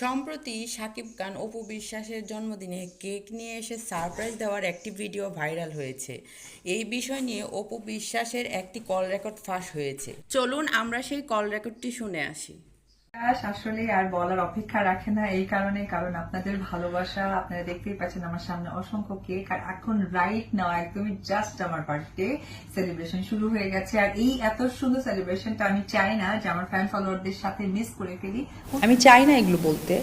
সম্প্রতি সাকিব খান অপু বিশ্বাসের জন্মদিনে কেক নিয়ে এসে সারপ্রাইজ দেওয়ার একটি ভিডিও ভাইরাল হয়েছে। এই বিষয় নিয়ে অপু বিশ্বাসের একটি কল রেকর্ড ফাঁস হয়েছে। চলুন আমরা সেই কল রেকর্ডটি শুনে আসি। আসলে আর বলার অপেক্ষা রাখে না এই কারণে কারণ আপনাদের ভালোবাসা আপনারা দেখতেই পাচ্ছেন আমার সামনে অসংখ্য কেক আর এখন রাইট নাও একদমই জাস্ট আমার বার্থডে সেলিব্রেশন শুরু হয়ে গেছে। আর এই এত সুন্দর সেলিব্রেশনটা আমি চাই না যে আমার ফ্যান ফলোয়ারদের সাথে মিস করে ফেলি। আমি চাই না এগুলো বলতে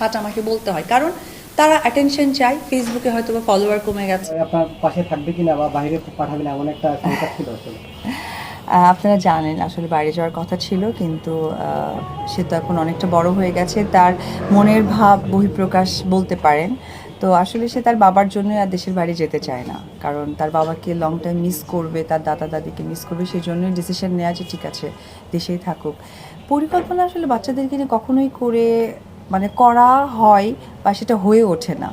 বাট আমাকে বলতে হয়। কারণ তারা অ্যাটেনশন চাই ফেসবুকে হয়তো বা ফলোয়ার কমে গেছে। আপনার পাশে থাকবে কিনা বা বাইরে পাঠাবেন এমন একটা চিন্তা ছিল আসলে। আপনারা জানেন আসলে বাইরে যাওয়ার কথা ছিল, কিন্তু সে তো এখন অনেকটা বড় হয়ে গেছে। তার মনের ভাব, বহিঃপ্রকাশ বলতে পারেন। তো আসলে সে তার বাবার জন্যই আর দেশের বাইরে যেতে চায় না। কারণ তার বাবাকে লং টাইম মিস করবে, তার দাদা দাদিকে মিস করবে, সেই জন্যই ডিসিশন নেওয়া যে ঠিক আছে, দেশেই থাকুক। পরিকল্পনা আসলে বাচ্চাদেরকে নিয়ে কখনোই করে মানে করা হয় বা সেটা হয়ে ওঠে না।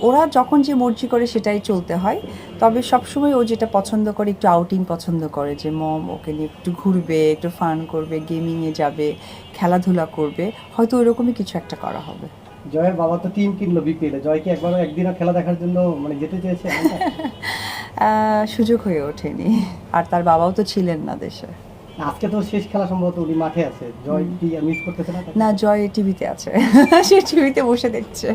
ওরা যখন যে মর্জি করে সেটাই চলতে হয়। তবে সবসময় ও যেটা পছন্দ করে একটু আউটিং পছন্দ করে যে মম ওকে নিয়ে একটু ঘুরবে একটু ফান করবে গেমিংয়ে যাবে খেলাধুলা করবে। হয়তো ওইরকমই কিছু একটা করা হবে। জয়ের বাবা তো টিম কিনলো বিপিএল জয় কি একবার একদিনও খেলা দেখার জন্য মানে যেতে চেয়েছে? সুযোগ হয়ে ওঠেনি। আর তার বাবাও তো ছিলেন না দেশে। আজকে তো শেষ খেলা সম্ভবত উনি মাঠে আছে। জয় কি মিস করতেছে না না জয় টিভিতে আছে। সে টিভিতে বসে দেখছে।